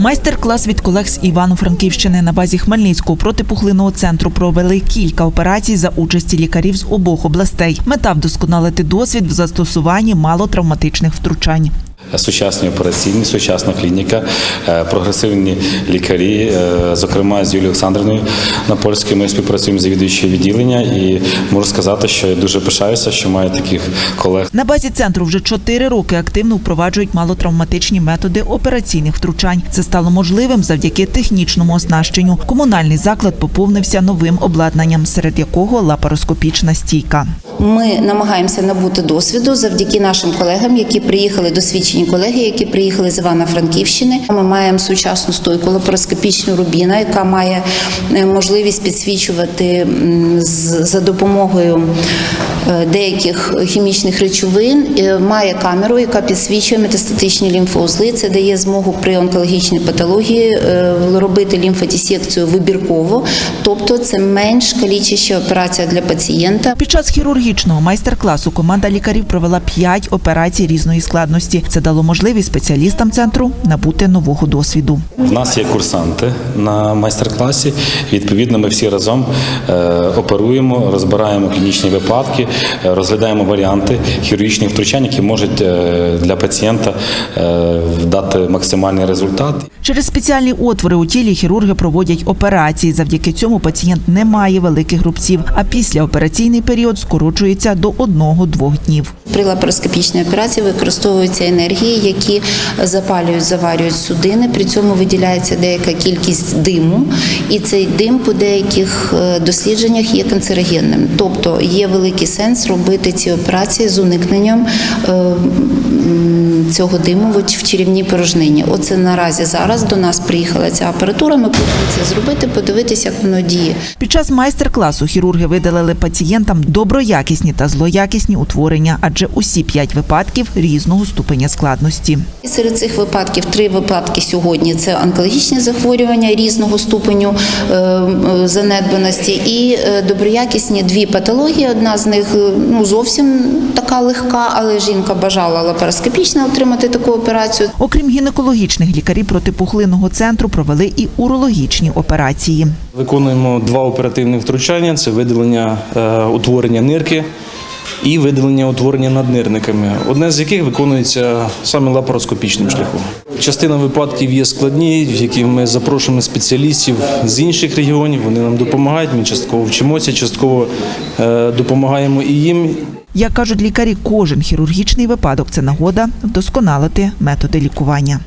Майстер-клас від колег з Івано-Франківщини на базі Хмельницького протипухлинного центру провели кілька операцій за участі лікарів з обох областей. Мета вдосконалити досвід в застосуванні малотравматичних втручань. Сучасні операційні, сучасна клініка, е, прогресивні лікарі, е, зокрема з Юлією Олександрівною Напольською. Ми співпрацюємо з завідуючою відділення і можу сказати, що я дуже пишаюся, що маю таких колег. На базі центру вже чотири роки активно впроваджують малотравматичні методи операційних втручань. Це стало можливим завдяки технічному оснащенню. Комунальний заклад поповнився новим обладнанням, серед якого лапароскопічна стійка. Ми намагаємося набути досвіду завдяки нашим колегам, які приїхали, досвідчені колеги, які приїхали з Івано-Франківщини. Ми маємо сучасну стойку лапароскопічну рубіна, яка має е, можливість підсвічувати за допомогою е, деяких хімічних речовин. Е, Має камеру, яка підсвічує метастатичні лімфоузли. Це дає змогу при онкологічній патології робити лімфодісекцію вибірково, тобто це менш калічаща операція для пацієнта. Під час хірургічного майстер-класу команда лікарів провела п'ять операцій різної складності. Це дало можливість спеціалістам центру набути нового досвіду. В нас є курсанти на майстер-класі. Відповідно, ми всі разом е, оперуємо, розбираємо клінічні випадки, е, розглядаємо варіанти хірургічних втручань, які можуть е, для пацієнта дати максимальний результат. Через спеціальні отвори у тілі хірурги проводять операції. Завдяки цьому пацієнт не має великих рубців, а післяопераційний період скорочується до одного-двох днів. При лапароскопічній операції використовуються енергії, які запалюють, заварюють судини. При цьому виділяється деяка кількість диму, і цей дим по деяких е, дослідженнях є канцерогенним. Тобто є великий сенс робити ці операції з уникненням е, цього диму в черевній порожнині. Оце наразі зараз до нас приїхала ця апаратура. Ми повинні це зробити, подивитися, як воно діє. Під час майстер-класу хірурги видалили пацієнтам доброякісні та злоякісні утворення, адже усі п'ять випадків різного ступеня складності. Серед цих випадків три випадки сьогодні це онкологічні захворювання різного ступеню е, е, занедбаності, і е, доброякісні дві патології. Одна з них ну зовсім така легка, але жінка бажала лапароскопічно отримати таку операцію. Окрім гінекологічних, лікарі протипухлинного центру провели і урологічні операції. Виконуємо два оперативні втручання: це видалення е, утворення нирки і видалення утворення наднирниками, одне з яких виконується саме лапароскопічним шляхом. Частина випадків є складні, в які ми запрошуємо спеціалістів з інших регіонів. Вони нам допомагають. Ми частково вчимося, частково е, допомагаємо і їм. Як кажуть лікарі, кожен хірургічний випадок це нагода вдосконалити методи лікування.